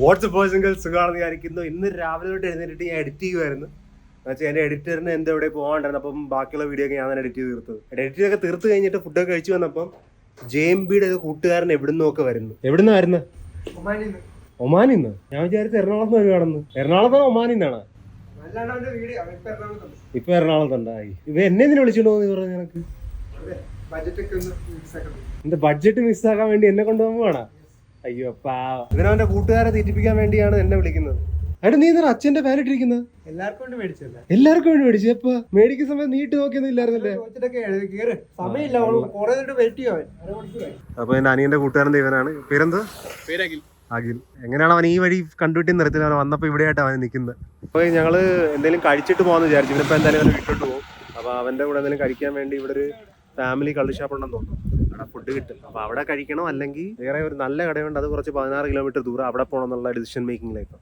WhatsApp personal സുഖമാണെന്ന് വിചാരിക്കുന്നു. ഇന്ന് രാവിലെ തൊട്ട് എഴുന്നേറ്റിട്ട് ഞാൻ എഡിറ്റ് ചെയ്യുമായിരുന്നു എന്നുവെച്ചാൽ എന്റെ എഡിറ്ററിന് എന്തോ ഇവിടെ പോകാണ്ടായിരുന്നു അപ്പം ബാക്കിയുള്ള വീഡിയോ ഒക്കെ ഞാൻ തന്നെ എഡിറ്റ് ചെയ്ത് തീർത്തത്. എഡിറ്റ് ഒക്കെ തീർത്ത് കഴിഞ്ഞിട്ട് ഫുഡ് ഒക്കെ കഴിച്ചു വന്നപ്പം ജെ എം ബിയുടെ കൂട്ടുകാരൻ എവിടുന്നൊക്കെ വരുന്നു. എവിടുന്ന വരുന്നത് ഒമാനിന്ന്? ഞാൻ വിചാരിച്ചു എറണാകുളത്ത് വരുവാണെന്ന്. എറണാകുളത്താണോ ഒമാനിന്നാണ്? ഇപ്പൊ എറണാകുളത്തുണ്ടായി ഇവ എന്നെ എന്തിനാ വിളിച്ചോണ്ട് പോകുന്നു പറഞ്ഞു നിനക്ക്? എന്റെ ബഡ്ജറ്റ് മിസ്സാക്കാൻ വേണ്ടി. എന്നെ കൊണ്ടുപോകാണ് അയ്യോ പാവ അവന്റെ കൂട്ടുകാരെ തീറ്റിപ്പിക്കാൻ വേണ്ടിയാണ് എന്നെ വിളിക്കുന്നത്. എടാ നീ എന്താണ് അച്ഛന്റെ പേരിട്ടിരിക്കുന്നത്? എല്ലാവർക്കും വേണ്ടി മേടിച്ചല്ല എല്ലാവർക്കും വേണ്ടി മേടിച്ചു അപ്പൊ മേടിക്കുന്ന സമയത്ത് നീട്ട് നോക്കിയൊന്നും ഇല്ലായിരുന്നല്ലേ? ചോദിച്ചിട്ടൊക്കെ കേറ്. സമയമില്ല അവൾ കുറെ നേരം വെയിറ്റ് ചെയ്യാൻ അപ്പൊ എന്റെ അനിയന്റെ കൂട്ടുകാരൻ ഇവനാണ്. പേരെന്ത്? അഖിൽ. എങ്ങനെയാണ് അവൻ ഈ വഴി കണ്ടുപിട്ടി നിർത്തില്ല അവൻ വന്നപ്പോ ഇവിടെ ആയിട്ട് അവൻ നിൽക്കുന്നത്. അപ്പൊ ഞങ്ങൾ എന്തെങ്കിലും കഴിച്ചിട്ട് പോകാന്ന് വിചാരിച്ചു. ഇവിടെ എന്തായാലും അവനെ വിട്ടോട്ട് പോകും. അപ്പൊ അവന്റെ കൂടെ എന്തെങ്കിലും കഴിക്കാൻ വേണ്ടി ഇവിടെ ഒരു ഫാമിലി കള്ളിഷാപ്പ് ഉണ്ടെന്ന് തോന്നുന്നു. അവിടെ ഫുഡ് കിട്ടും. അപ്പൊ അവിടെ കഴിക്കണം അല്ലെങ്കിൽ വേറെ ഒരു നല്ല കടയുണ്ട്. അത് കുറച്ച് പതിനാറ് കിലോമീറ്റർ ദൂരം അവിടെ പോകണം എന്നുള്ള ഡിസിഷൻ മേക്കിംഗിലേക്ക്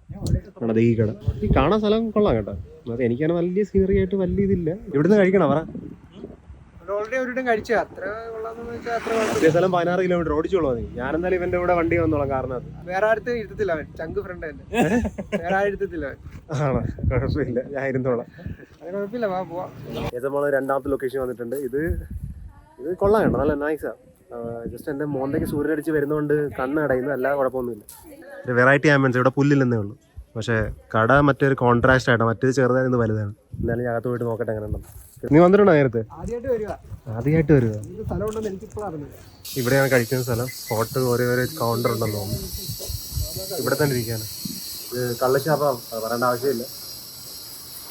നമ്മുടെ ഈ കട. ഈ കാണാൻ സ്ഥലം കൊള്ളാം കേട്ടോ. അത് എനിക്കാണ് വലിയ സീനറി ആയിട്ട് വലിയ ഇതില്ല. ഇവിടുന്ന് കഴിക്കണം? പറ. ഓൾറെഡി ഒരിടം കഴിച്ചു. അത്ര കുഴപ്പമില്ല. സ്ഥലം പതിനാറ് കിലോമീറ്റർ ഓടിച്ചോളൂ നീ ഞാൻ എന്തായാലും ഇവന്റെ കൂടെ വണ്ടി വന്നോളാം കാരണം അത് വേറെ ആരുടെ ഇരുത്തത്തില്ല അവൻ. ചങ്ക് ഫ്രണ്ട് തന്നെ. വേറെ ആരും ഇരുത്തത്തില്ല ആണോ? കുഴപ്പമില്ല. ഞാൻ ഇരുന്നോളാം. അത് കുഴപ്പമില്ല. വാ പോവാ. ഇത് രണ്ടാമത്തെ ലൊക്കേഷൻ വന്നിട്ടുണ്ട്. ഇത് ഇത് കൊള്ളാം കേട്ടോ. നല്ല നൈസാ ജസ്റ്റ് എന്റെ മോന്തയ്ക്ക് സൂര്യനടിച്ച് വരുന്നതുകൊണ്ട് കണ്ണ് അടയുന്നു. അല്ല കുഴപ്പമൊന്നുമില്ല. ഒരു വെറൈറ്റി ആംബിയൻസ് ഇവിടെ പുല്ലില്ലെന്നേ ഉള്ളൂ. പക്ഷേ കട മറ്റൊരു കോൺട്രാസ്റ്റ് ആയിട്ടാണ് മറ്റൊരു ചെറുതായിരുന്നു വലുതാണ്. എന്നാലും ഞാൻ അകത്ത് പോയിട്ട് നോക്കട്ടെ എങ്ങനെ ഉണ്ടോ? നീ വന്നിട്ടുണ്ടോ നേരത്തെ? ആദ്യമായിട്ട് വരിക. ഇവിടെയാണ് കഴിക്കുന്ന സ്ഥലം. ഹോട്ടൽ ഓരോ ഓരോ കൗണ്ടർ ഉണ്ടെന്ന് തോന്നുന്നു. ഇവിടെ തന്നെ ഇരിക്കുകയാണ്. ഇത് കള്ളശാപ്പം പറയേണ്ട ആവശ്യമില്ല.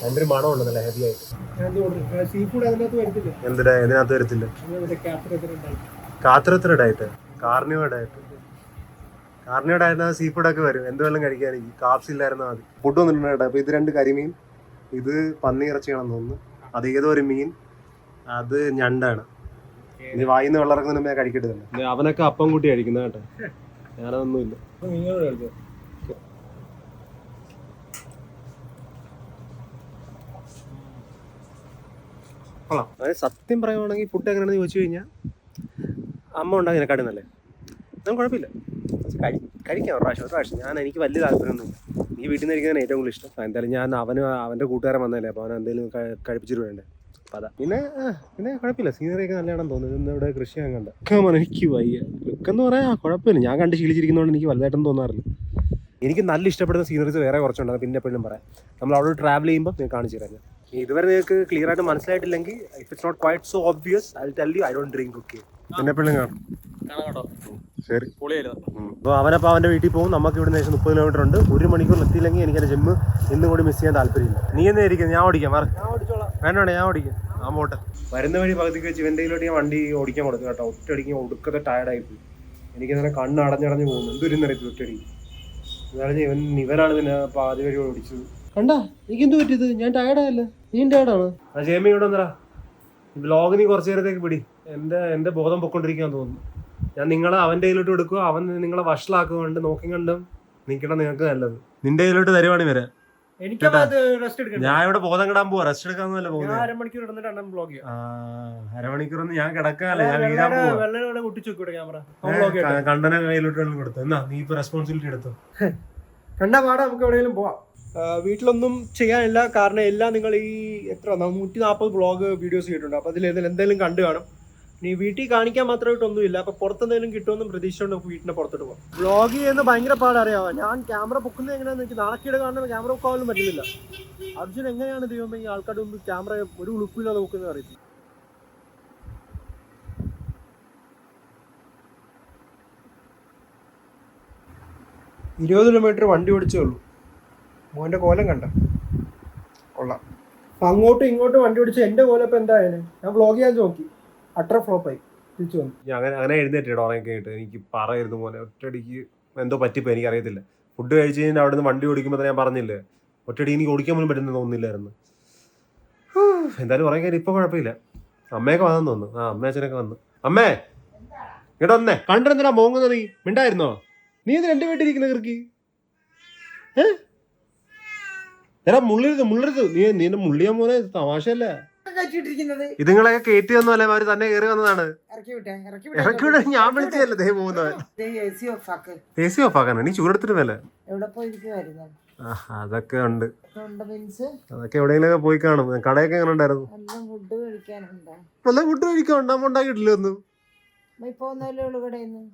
എന്റെ മണം ഉണ്ട് നല്ല ഹെവി ആയിട്ട്? ഞാൻ സീ ഫുഡ് അതിനകത്ത് വരത്തില്ല എന്തിനാ ഇതിനകത്ത് വരത്തില്ല? കാത്രത്ര diet carnivore diet carnivore diet sea ഫുഡൊക്കെ വരും. എന്ത് വേണം കഴിക്കാൻ എനിക്ക് കാപ്സ് ഇല്ലായിരുന്നാൽ മതി. ഫുഡ് വന്നിട്ടുണ്ട് അപ്പോൾ ഇത് രണ്ട് കരിമീൻ ഇത് പന്നി ഇറച്ചിയാണെന്ന് തോന്നുന്നു. അത് ഏതോ ഒരു മീൻ അത് ഞണ്ടാണ്. ഇനി വായിന്ന് വെള്ളം ഇറങ്ങുന്ന മുമ്പേ കഴിക്കട്ടെ അവനൊക്കെ അപ്പം കൂട്ടി കഴിക്കുന്ന കേട്ടോ. ഞാനതൊന്നുമില്ല. കൊള്ളാം. അതായത് സത്യം പറയുവാണെങ്കിൽ ഫുഡ് എങ്ങനെയാണെന്ന് ചോദിച്ചു കഴിഞ്ഞാൽ അമ്മ ഉണ്ടാക്കിനെക്കാട്ടും നല്ലേ? അതും കുഴപ്പമില്ല. കഴി കഴിക്കാം ഒരു പ്രാവശ്യം ഒരു പ്രാവശ്യം. ഞാൻ എനിക്ക് വലിയ താല്പര്യമൊന്നുമില്ല. ഈ വീട്ടിൽ നിന്ന് ഇരിക്കുന്നതാണ് ഏറ്റവും കൂടുതൽ ഇഷ്ടം. എന്തായാലും ഞാൻ അവന് അവന്റെ കൂട്ടുകാരൻ വന്നതല്ലേ അപ്പോൾ അവൻ എന്തെങ്കിലും കഴിപ്പിച്ചിട്ട് വേണ്ടേ അപ്പം അതാ. പിന്നെ പിന്നെ കുഴപ്പമില്ല. സീനറി ഒക്കെ നല്ലതാണെന്ന് തോന്നുന്നു. ഇന്ന് ഇവിടെ കൃഷി ഞാൻ കണ്ട. എനിക്ക് വയ്യ. ലുക്ക് എന്ന് പറയാ കുഴപ്പമില്ല. ഞാൻ കണ്ട് ശീലിച്ചിരിക്കുന്നതുകൊണ്ട് എനിക്ക് വലുതായിട്ടൊന്നും തോന്നാറില്ല. എനിക്ക് നല്ല ഇഷ്ടപ്പെടുന്ന സീനറീസ് വേറെ കുറച്ചുണ്ടായിരുന്നു പിന്നെ എപ്പോഴും പറയാം. നമ്മൾ അവിടെ ട്രാവൽ ചെയ്യുമ്പോൾ കാണിച്ചു തരാം. ഇതുവരെ നിങ്ങൾക്ക് ക്ലിയർ ആയിട്ട് മനസ്സിലായിട്ടില്ലെങ്കിൽ if it's not quite so obvious I tell you I don't drink okay എന്നെ എപ്പോഴും കാണും. ശരി. അപ്പോൾ അവനപ്പോൾ അവന്റെ വീട്ടിൽ പോകും. നമുക്ക് ഇവിടെ നിന്ന് മുപ്പത് കിലോമീറ്റർ ഉണ്ട്. ഒരു മണിക്കൂർ എത്തിയില്ലെങ്കിൽ എനിക്ക് എന്റെ ജിമ്മ് ഇന്നും കൂടി മിസ് ചെയ്യാൻ താല്പര്യമില്ല. നീ എന്നേ ഞാൻ ഓടിക്കാം. വേറെ ഞാൻ ഓടിച്ചോളാം. വേണ്ട വേണ്ട ഞാൻ ഓടിക്കാം. ആ പോട്ടെ. വരുന്ന വഴി പകുതിക്ക് വെച്ച് ഇവന്റെയിലോട്ട് ഞാൻ വണ്ടി ഓടിക്കാൻ കൊടുത്തു കേട്ടോ. ഒറ്റയടിക്ക് ഒടുക്കത്തെ ടയർഡായി പോയി. എനിക്ക് ഇങ്ങനെ കണ്ണ് അടഞ്ഞടഞ്ഞ് പോകുന്നു. എന്തൊരു നിറയത്തിൽ ഒറ്റയടിക്ക്. എന്നാലും ഇവൻ ഇവനാണ് പിന്നെ പാതി വഴി ഓടിച്ചത്. കണ്ടാ? എനിക്ക് എന്ത് പറ്റിയത്? ഞാൻ ടയർഡായല്ല നീ ടയർഡാണ് ആ ജേമി ഇവിടെ വന്നടാ ബ്ലോഗ് നീ കുറച്ചു നേരത്തേക്ക് പിടി. എന്റെ എന്റെ ബോധം പൊക്കൊണ്ടിരിക്കാൻ തോന്നുന്നു. ഞാൻ നിങ്ങളെ അവന്റെ കയ്യിലോട്ട് എടുക്കുക അവൻ നിങ്ങളെ വഷളാക്കുകൊണ്ട് നോക്കി കണ്ടും നിൽക്കണം നിങ്ങൾക്ക് നല്ലത്. നിന്റെ കയ്യിലോട്ട് തരുവാണ് വരെ ഞാൻ ഇവിടെ ബോധം കിടാൻ പോവാ. റെസ്റ്റ് എടുക്കാന്നല്ല പോകുന്നത്. അരമണിക്കൂർ ബ്ലോഗ് അരമണിക്കൂറൊന്നും ഞാൻ കിടക്കാല്ല? ഞാൻ പോവാ. ക- കണ്ടനെ കയ്യിലോട്ട് കൊടുത്തു. എന്നാ നീ ഇപ്പൊ റെസ്പോൺസിബിലിറ്റി എടുത്തു. കണ്ട പാടാ നമുക്ക് എവിടെയെങ്കിലും പോവാം. വീട്ടിലൊന്നും ചെയ്യാനില്ല. കാരണം എല്ലാം നിങ്ങൾ ഈ എത്ര നൂറ്റി നാൽപ്പത് ബ്ലോഗ് വീഡിയോസ് ചെയ്തിട്ടുണ്ട്. അപ്പോൾ അതിൽ എന്തെങ്കിലും കണ്ടു കാണും. ഇനി വീട്ടിൽ കാണിക്കാൻ മാത്രമായിട്ടൊന്നുമില്ല. അപ്പോൾ പുറത്തെന്തെങ്കിലും കിട്ടുമെന്നും പ്രതീക്ഷിച്ചുകൊണ്ട് നമുക്ക് വീട്ടിന്റെ പുറത്തോട്ട് പോകാം. ബ്ലോഗ് ചെയ്യുന്ന ഭയങ്കര പാടറിയാവാം ഞാൻ ക്യാമറ പൊക്കുന്നത് എങ്ങനെയാണെന്ന് എനിക്ക് നാളക്കീട് കാണുന്ന ക്യാമറ പൊക്കാവാനും പറ്റുന്നില്ല. അർജുൻ എങ്ങനെയാണ് ദൈവം ഈ ആൾക്കാരുടെ മുമ്പ് ക്യാമറ ഒരു ഉളുപ്പില്ലാതെ നോക്കുന്നത് അറിയത്തില്ല. ഇരുപത് കിലോമീറ്റർ വണ്ടി ഓടിച്ചേ ഉള്ളൂ. മോന്റെ കോലം കണ്ട. കൊള്ളാം. അപ്പം അങ്ങോട്ടും ഇങ്ങോട്ടും വണ്ടി ഓടിച്ച് എന്റെ കോലം ഇപ്പം എന്തായാലും? ഞാൻ വ്ളോഗ് ചെയ്യാൻ നോക്കി. അട്ടർ ഫ്ലോപ്പായി തിരിച്ചു വന്നു. ഞാൻ അങ്ങനെ അങ്ങനെ എഴുന്നേറ്റ് ഉറങ്ങി കഴിഞ്ഞിട്ട്. എനിക്ക് പറയരുത് പോലെ ഒറ്റയടിക്ക് എന്തോ പറ്റിപ്പോ എനിക്ക് അറിയത്തില്ല. ഫുഡ് കഴിച്ച് കഴിഞ്ഞാൽ അവിടെ നിന്ന് വണ്ടി ഓടിക്കുമ്പോൾ ഞാൻ പറഞ്ഞില്ലേ ഒറ്റയടി എനിക്ക് ഓടിക്കാൻ പോലും പറ്റുന്ന തോന്നുന്നില്ലായിരുന്നു. എന്തായാലും പറയാൻ കാര്യം ഇപ്പൊ കുഴപ്പമില്ല. അമ്മയൊക്കെ വന്നെന്ന് തോന്നുന്നു. ആ അമ്മ അച്ഛനൊക്കെ വന്നു. അമ്മേ ഇങ്ങോട്ട് വന്നേ. കണ്ടിരുന്നില്ല മോങ്ങുന്ന നീ? മിണ്ടായിരുന്നോ? നീ ഇത് രണ്ടു വീട്ടിലിരിക്കുന്ന കൃക്കി ഏ? എടാ മുള്ളരുത് മുള്ളരുത് നീ നിന്നെ മുള്ളിയാ മോനെ തമാശയല്ലേ? ഇതുങ്ങളൊക്കെ കയറ്റി വന്നല്ലേ അവർ തന്നെ കയറി വന്നതാണ്. ഇറക്കി വിട്ടെ ഇറക്കി ഇറക്കി ഞാൻ വിളിച്ചതല്ലേ ദേ പോകുന്നവൻ എ സി ഓഫ് സി നീ ചൂടെടുത്തിട്ട് മേലെ. എവിടെ പോയിരിക്കുമായിരുന്നു ആ അതൊക്കെ ഉണ്ട്. അതൊക്കെ എവിടെയെങ്കിലും പോയി കാണും. കടയൊക്കെ എങ്ങനെ ഉണ്ടായിരുന്നു? നല്ല ഫുഡ് കഴിക്കാനുണ്ടോ? വല്ല ഫുഡ് കഴിക്കാൻ ഉണ്ടാക്കിയിട്ടില്ല ഒന്നും?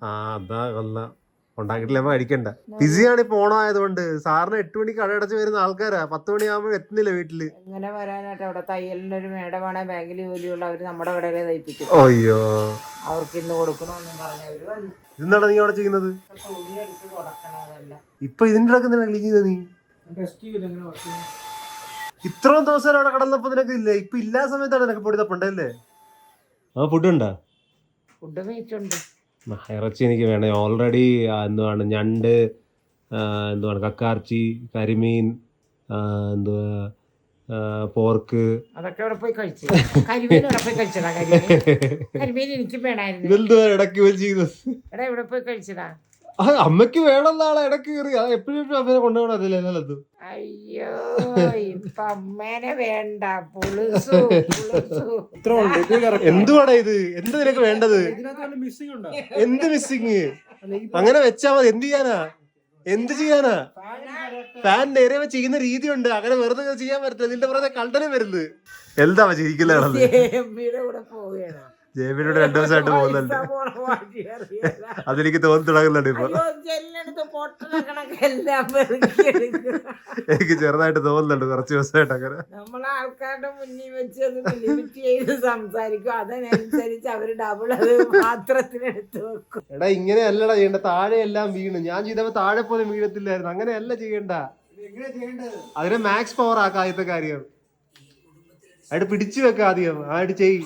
ആ അതാ കൊല്ല ഉണ്ടാക്കിയിട്ടില്ല അപ്പൊ കഴിക്കണ്ട ബിസിയാണ് ഇപ്പൊ ഓണം ആയതുകൊണ്ട്. സാറിന് എട്ട് മണിക്ക് കട അടച്ച് വരുന്ന ആൾക്കാരാ. പത്ത് മണിയാകുമ്പോൾ എത്തുന്നില്ല വീട്ടിൽ. എങ്ങനെ വരാനായിട്ട് അവിടെ തയ്യലിന്റെ ഒരു മേഡമാണ് ബാങ്കിൽ ജോലിയുള്ള അവർ നമ്മുടെ കടയിലെ തയ്പ്പിക്കും. അയ്യോ. അവർക്ക് ഇന്ന് കൊടുക്കണമെന്നും പറഞ്ഞവര് വന്നു. ഇതെന്താണ് നീ അവിടെ ചെയ്യുന്നത്? തുണി എടുത്ത് കൊടുക്കണതല്ല ഇപ്പൊ ഇതിന്റെ ഇടയ്ക്ക് എന്തിനാ ക്ലീൻ ചെയ്തത് നീ? ഇത്രയും ദിവസം അവിടെ കടന്നപ്പോ നിനക്ക് ഇല്ല? ഇപ്പൊ ഇല്ലാ സമയത്താണ് നിനക്ക് പൊടി തപ്പണ്ടല്ലേ ആ ഫുഡ് ഉണ്ടാ? ഫുഡ് മീറ്റുണ്ട് ഇറച്ചി എനിക്ക് വേണം. ഓൾറെഡി എന്തുവാണ് ഞണ്ട് എന്തുവാണ് കക്കാർച്ചി കരിമീൻ എന്തുവാ പോർക്ക്. അതൊക്കെ അവിടെ പോയി കഴിച്ചു. കരിമീൻ അവിടെ പോയി കഴിച്ചടാ കരിമീൻ. കരിമീൻ എനിക്ക് വേണമായിരുന്നു ഇതെന്തുവാ ഇടയ്ക്ക് വെച്ച് എടാ ഇവിടെ പോയി കഴിച്ചടാ ആ, അമ്മയ്ക്ക് വേണം നാളെ ഇടയ്ക്ക് കയറി. അത് എപ്പോഴും അമ്മനെ കൊണ്ടുപോകണം. അതില്ല എല്ലാത്തും അയ്യോ ഇപ്പൊ അമ്മേനെ വേണ്ട. പുളുസു പുളുസു. ഇത്ര ഉണ്ട്. ഇത് എന്തുവാടാ ഇത്? എന്ത് നിനക്ക് വേണ്ടത്? മിസ്സിംഗ് ഉണ്ടോ? എന്ത് മിസ്സിങ് അങ്ങനെ വെച്ചാ മതി. എന്ത് ചെയ്യാനാ? എന്ത് ചെയ്യാനാ? ഫാൻ നേരെ ചെയ്യുന്ന രീതിയുണ്ട്. അങ്ങനെ വെറുതെ ചെയ്യാൻ പറ്റില്ല നിന്റെ പുറത്തെ കണ്ടനം വരുന്നത്. എന്താ ചിരിക്കലാണത് എമ്മിയുടെ കൂടെ പോവുകയാണ്. ജേബിനോട് രണ്ടു ദിവസമായിട്ട് പോകുന്നുണ്ട്. അതെനിക്ക് തോന്നി തുടങ്ങുന്നുണ്ട് ഇപ്പൊ എനിക്ക് ചെറുതായിട്ട് തോന്നുന്നുണ്ട് കുറച്ച് ദിവസമായിട്ട് അങ്ങനെ. നമ്മളെ ആൾക്കാരുടെ മുന്നിൽ വെച്ച് ലിമിറ്റ് ചെയ്ത് സംസാരിക്കും. അതിനനുസരിച്ച് അവർ ഡബിൾ അത് പാത്രത്തിനെടുത്ത് വെക്കും. എടാ ഇങ്ങനെയല്ലടാ ചെയ്യണ്ട താഴെ എല്ലാം വീണ്. ഞാൻ ചെയ്തപ്പോ താഴെ പോലും വീഴത്തില്ലായിരുന്നു. അങ്ങനെയല്ല ചെയ്യണ്ട. അതിനെ മാക്സ് പവർ ആക്ക ആദ്യത്തെ കാര്യം. അയായിട്ട് പിടിച്ചു വെക്കാം ആദ്യം. ആയിട്ട് ചെയ്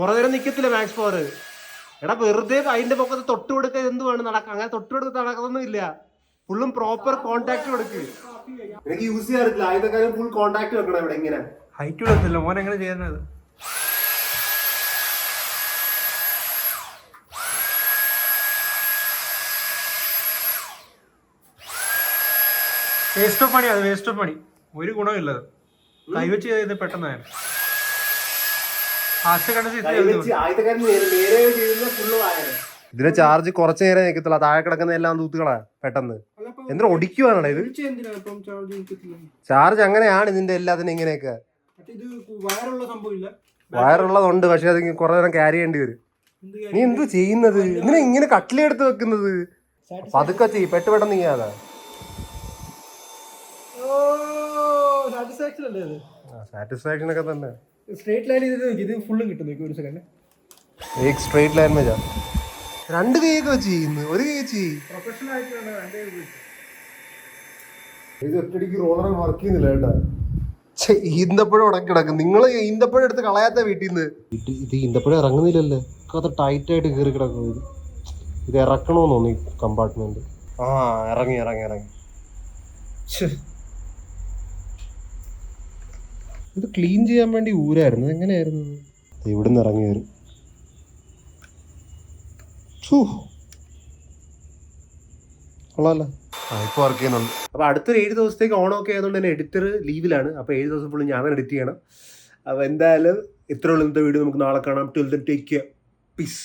കുറെ നേരം നിക്കത്തില്ല മാക്സ് പവർ എടാ വെറുതെ അതിന്റെ പൊക്കത്ത് തൊട്ട് കൊടുക്കുക എന്തുവാണ് നടക്കുക അങ്ങനെ തൊട്ട് കൊടുത്ത് നടക്കുന്നൊന്നും ഇല്ല. ഫുള്ളും പ്രോപ്പർ കോണ്ടാക്ട് കൊടുക്ക്. എനിക്ക് യൂസ് ചെയ്യാറില്ല. ആദ്യത്തെ കാര്യം ഫുൾ കോണ്ടാക്ട് വെക്കണം ഇവിടെ ഇങ്ങനെ. ഹൈറ്റ് കൊടുത്തില്ല. മോൻ എങ്ങനെ ചെയ്യുന്നത്? വേസ്റ്റ് ഓഫ് പണി അത് വേസ്റ്റ് ഓഫ് പണി ഒരു ഗുണമില്ലത് കൈവച്ച് ചെയ്ത് പെട്ടെന്നാണ് ആദ്യത്തെ കണ്ടത് ഇത് ചെയ്തു. ആദ്യത്തെ കാര്യം നേരെ നേരെ ചെയ്യുന്ന ഫുള്ള് ഇതിന്റെ ചാർജ് കുറച്ചു നേരം നിൽക്കത്തില്ല താഴെ കിടക്കുന്ന എല്ലാം തൂത്തുകളാ പെട്ടെന്ന്. എന്തിനാ ഒടിക്കുവാണോ ഇത്? ചാർജ് അങ്ങനെയാണ് ഇതിന്റെ എല്ലാത്തിനും ഇങ്ങനെയൊക്കെ. മറ്റേ ഇത് വയറുള്ള സംഭവം ഇല്ല. വയറുള്ളതുണ്ട് പക്ഷെ അത് കുറെ നേരം ക്യാരി ചെയ്യേണ്ടി വരും. നീ എന്ത് ചെയ്യുന്നത്? എന്തിനാ ഇങ്ങനെ കട്ടിലെടുത്ത് വെക്കുന്നത്? പതുക്കെ ചെയ് പെട്ട് പെട്ടെന്ന് ചെയ്യാതാ ഓ സാറ്റിസ്ഫാക്ഷൻ അല്ലേ ഇത് സാറ്റിസ്ഫാക്ഷൻ ഒക്കെ തന്നെ. സ്ട്രേറ്റ് ലൈൻ ചെയ്ത് നോക്കി. ഇത് ഫുള്ളും കിട്ടും നോക്കി ഒരു സെക്കൻഡ് ഏക് സ്ട്രേറ്റ് ലൈൻ വെച്ചാ രണ്ട് കൈയൊക്കെ വെച്ച് ചെയ്യുന്നു ഒരു കൈ വെച്ച് പ്രൊഫഷണൽ ആയിട്ടുള്ള രണ്ട് കൈ വെച്ച് ഇത് ഒറ്റടിക്ക് റോളർ കേട്ടാ. ഈന്തപ്പഴം ഉടക്കി കിടക്കും. നിങ്ങൾ ഈന്തപ്പഴം എടുത്ത് കളയാത്ത വീട്ടിൽ നിന്ന്. ഇത് ഈന്തപ്പഴം ഇറങ്ങുന്നില്ലല്ലേ? അത് ടൈറ്റ് ആയിട്ട് കയറി കിടക്കും ഇത്. ഇത് ഇറക്കണമെന്ന് തോന്നി കമ്പാർട്ട്മെന്റ് ആ ഇറങ്ങി ഇറങ്ങി ഇറങ്ങി. ഇത് ക്ലീൻ ചെയ്യാൻ വേണ്ടി ഊരായിരുന്നു. എങ്ങനെയായിരുന്നു? ഇവിടുന്ന് ഇറങ്ങി വരും. ഛൂ. കൊള്ളാമല്ലോ ആ ഇപ്പോൾ വർക്ക് ചെയ്യുന്നുണ്ട്. അപ്പോൾ അടുത്തൊരു ഏഴ് ദിവസത്തേക്ക് ഓണമൊക്കെ ആയതുകൊണ്ട് തന്നെ എഡിറ്റർ ലീവിലാണ് അപ്പോൾ ഏഴ് ദിവസം ഫുള്ള് ഞാൻ എഡിറ്റ് ചെയ്യണം. അപ്പോൾ എന്തായാലും ഇത്രയുള്ള ഇന്നത്തെ വീഡിയോ നമുക്ക് നാളെ കാണാം. Till then take care peace